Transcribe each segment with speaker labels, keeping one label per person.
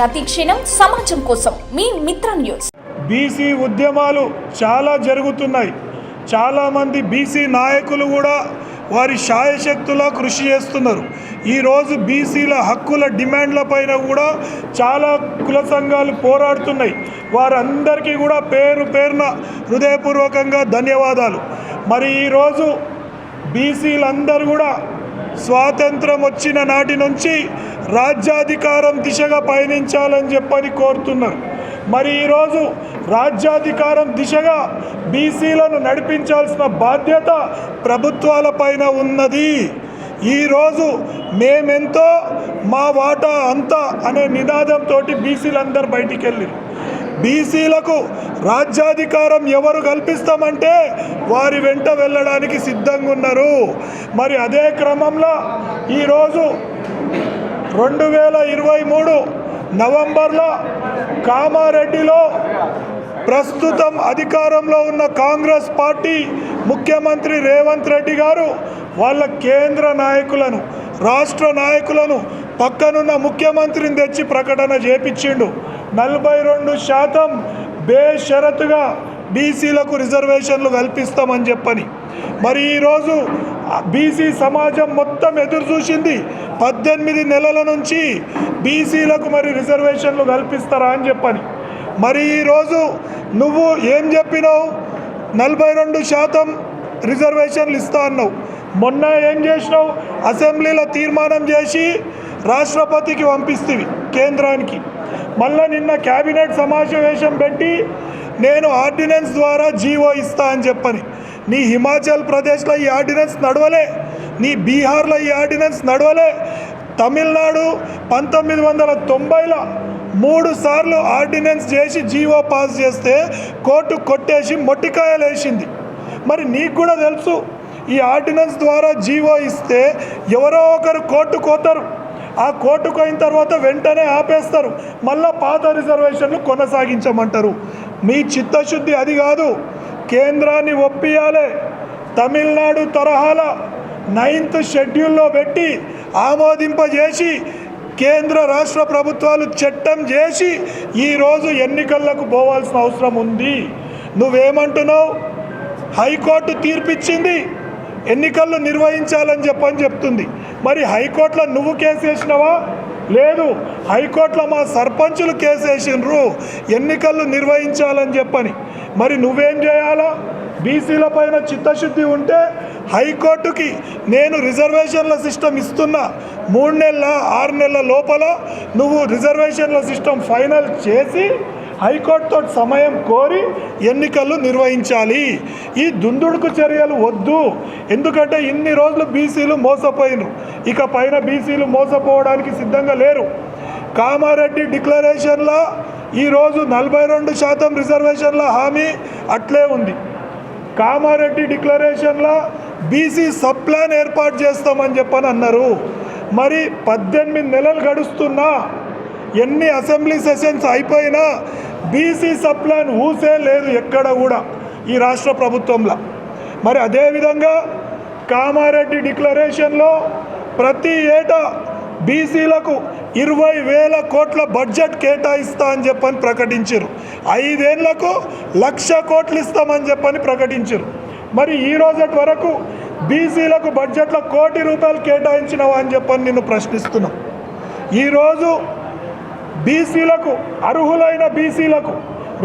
Speaker 1: ప్రతి క్షణం సమాజం కోసం మీ మిత్ర న్యూస్.
Speaker 2: బీసీ ఉద్యమాలు చాలా జరుగుతున్నాయి. చాలామంది బీసీ నాయకులు కూడా వారి శాయశక్తులా కృషి చేస్తున్నారు. ఈరోజు బీసీల హక్కుల డిమాండ్ల పైన కూడా చాలా కుల సంఘాలు పోరాడుతున్నాయి. వారందరికీ కూడా పేరు పేరున హృదయపూర్వకంగా ధన్యవాదాలు. మరి ఈరోజు బీసీలందరూ కూడా స్వాతంత్రం వచ్చిన నాటి నుంచి రాజ్యాధికారం దిశగా పయనించాలని చెప్పని కోరుతున్నారు. మరి ఈరోజు రాజ్యాధికారం దిశగా బీసీలను నడిపించాల్సిన బాధ్యత ప్రభుత్వాలపైన ఉన్నది. ఈరోజు మేమెంతో మా వాటా అంత అనే నినాదంతో బీసీలందరూ బయటికి వెళ్ళారు బీసీలకు రాజ్యాధికారం ఎవరు కల్పిస్తామంటే వారి వెంట వెళ్ళడానికి సిద్ధంగా ఉన్నారు మరి అదే క్రమంలో ఈరోజు రెండు వేల ఇరవై మూడు నవంబర్లో కామారెడ్డిలో ప్రస్తుతం అధికారంలో ఉన్న కాంగ్రెస్ పార్టీ ముఖ్యమంత్రి రేవంత్ రెడ్డి గారు వాళ్ళ కేంద్ర నాయకులను రాష్ట్ర నాయకులను పక్కనున్న ముఖ్యమంత్రిని తెచ్చి ప్రకటన చేపించిండు. నలభై రెండు శాతం బేషరతుగా బీసీలకు రిజర్వేషన్లు కల్పిస్తామని చెప్పని. మరి ఈరోజు బీసీ సమాజం మొత్తం ఎదురు చూసింది పద్దెనిమిది నెలల నుంచి బీసీలకు మరి రిజర్వేషన్లు కల్పిస్తారా అని చెప్పని. మరి ఈరోజు నువ్వు ఏం చెప్పినావు? నలభై రెండు శాతం రిజర్వేషన్లు ఇస్తా అన్నావు. మొన్న ఏం చేసినావు? అసెంబ్లీలో తీర్మానం చేసి రాష్ట్రపతికి పంపిస్తుంది కేంద్రానికి. మళ్ళీ నిన్న క్యాబినెట్ సమావేశం పెట్టి నేను ఆర్డినెన్స్ ద్వారా జీవో ఇస్తా అని చెప్పని. నీ హిమాచల్ ప్రదేశ్లో ఈ ఆర్డినెన్స్ నడవలే. నీ బీహార్లో ఈ ఆర్డినెన్స్ నడవలే. తమిళనాడు పంతొమ్మిది వందల తొంభైలో మూడు సార్లు ఆర్డినెన్స్ చేసి జీవో పాస్ చేస్తే కోర్టు కొట్టేసి మొట్టికాయలు వేసింది మరి నీకు కూడా తెలుసు ఈ ఆర్డినెన్స్ ద్వారా జీవో ఇస్తే ఎవరో ఒకరు కోర్టు కోతారు. ఆ కోర్టుకు అయిన తర్వాత వెంటనే ఆపేస్తారు. మళ్ళా పాత రిజర్వేషన్లు కొనసాగించమంటారు. మీ చిత్తశుద్ధి అది కాదు. కేంద్రాన్ని ఒప్పియాలి. తమిళనాడు తరహాల నైన్త్ షెడ్యూల్లో పెట్టి ఆమోదింపజేసి కేంద్ర రాష్ట్ర ప్రభుత్వాలు చట్టం చేసి ఈరోజు ఎన్నికలకు పోవాల్సిన అవసరం ఉంది. నువ్వేమంటున్నావు? హైకోర్టు తీర్పిచ్చింది. ఎన్నికలు నిర్వహించాలని చెప్పని చెప్తుంది. మరి హైకోర్టులో నువ్వు కేసు వేసినావా? లేదు. హైకోర్టులో మా సర్పంచులు కేసు వేసిండ్రు ఎన్నికలు నిర్వహించాలని చెప్పని. మరి నువ్వేం చేయాలా? బీసీల పైన చిత్తశుద్ధి ఉంటే హైకోర్టుకి నేను రిజర్వేషన్ల సిస్టమ్ ఇస్తున్నా. మూడు నెలల ఆరు నెలల లోపల నువ్వు రిజర్వేషన్ల సిస్టమ్ ఫైనల్ చేసి హైకోర్టుతో సమయం కోరి ఎన్నికలు నిర్వహించాలి. ఈ దుందుడుకు చర్యలు వద్దు. ఎందుకంటే ఇన్ని రోజులు బీసీలు మోసపోయినరు. ఇక పైన బీసీలు మోసపోవడానికి సిద్ధంగా లేరు. కామారెడ్డి డిక్లరేషన్లో ఈరోజు నలభై రెండు శాతం రిజర్వేషన్ల హామీ అట్లే ఉంది. కామారెడ్డి డిక్లరేషన్లో బీసీ సబ్ ప్లాన్ ఏర్పాటు చేస్తామని చెప్పని అన్నారు. మరి పద్దెనిమిది నెలలు గడుస్తున్నా ఎన్ని అసెంబ్లీ సెషన్స్ అయిపోయినా బీసీ సప్లాన్ ఊసే లేదు ఎక్కడ కూడా ఈ రాష్ట్ర ప్రభుత్వంలో. మరి అదేవిధంగా కామారెడ్డి డిక్లరేషన్లో ప్రతి ఏటా బీసీలకు ఇరవై వేల కోట్ల బడ్జెట్ కేటాయిస్తా అని చెప్పని ప్రకటించారు ఐదేళ్ళకు లక్ష కోట్లు ఇస్తామని చెప్పని ప్రకటించారు మరి ఈ రోజటి వరకు బీసీలకు బడ్జెట్లో కోటి రూపాయలు కేటాయించినవా అని చెప్పని నిన్ను ప్రశ్నిస్తున్నాం. ఈరోజు బీసీలకు అర్హులైన బీసీలకు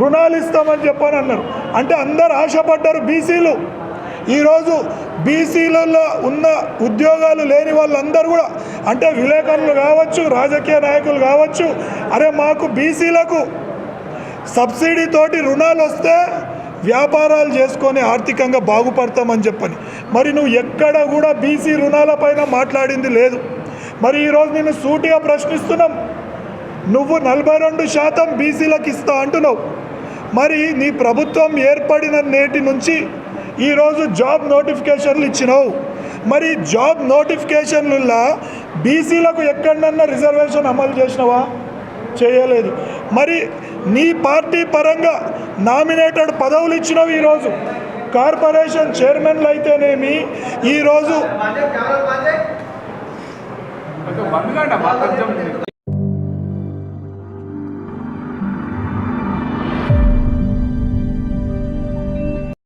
Speaker 2: రుణాలు ఇస్తామని చెప్పని అన్నారు అంటే అందరు ఆశపడ్డారు బీసీలు. ఈరోజు బీసీలలో ఉన్న ఉద్యోగాలు లేని వాళ్ళందరూ కూడా అంటే విలేకరులు కావచ్చు రాజకీయ నాయకులు కావచ్చు అరే మాకు బీసీలకు సబ్సిడీతోటి రుణాలు వస్తే వ్యాపారాలు చేసుకొని ఆర్థికంగా బాగుపడతామని చెప్పని. మరి నువ్వు ఎక్కడ కూడా బీసీ రుణాలపైన మాట్లాడింది లేదు. మరి ఈరోజు నేను సూటిగా ప్రశ్నిస్తున్నాం. నువ్వు నలభై రెండు శాతం బీసీలకు ఇస్తా అంటున్నావు. మరి నీ ప్రభుత్వం ఏర్పడిన నేటి నుంచి ఈరోజు జాబ్ నోటిఫికేషన్లు ఇచ్చినావు. మరి జాబ్ నోటిఫికేషన్లలో బీసీలకు ఎక్కడన్నా రిజర్వేషన్ అమలు చేసినావా? చేయలేదు. మరి నీ పార్టీ పరంగా నామినేటెడ్ పదవులు ఇచ్చినవి ఈరోజు. కార్పొరేషన్ చైర్మన్లు అయితేనేమి ఈరోజు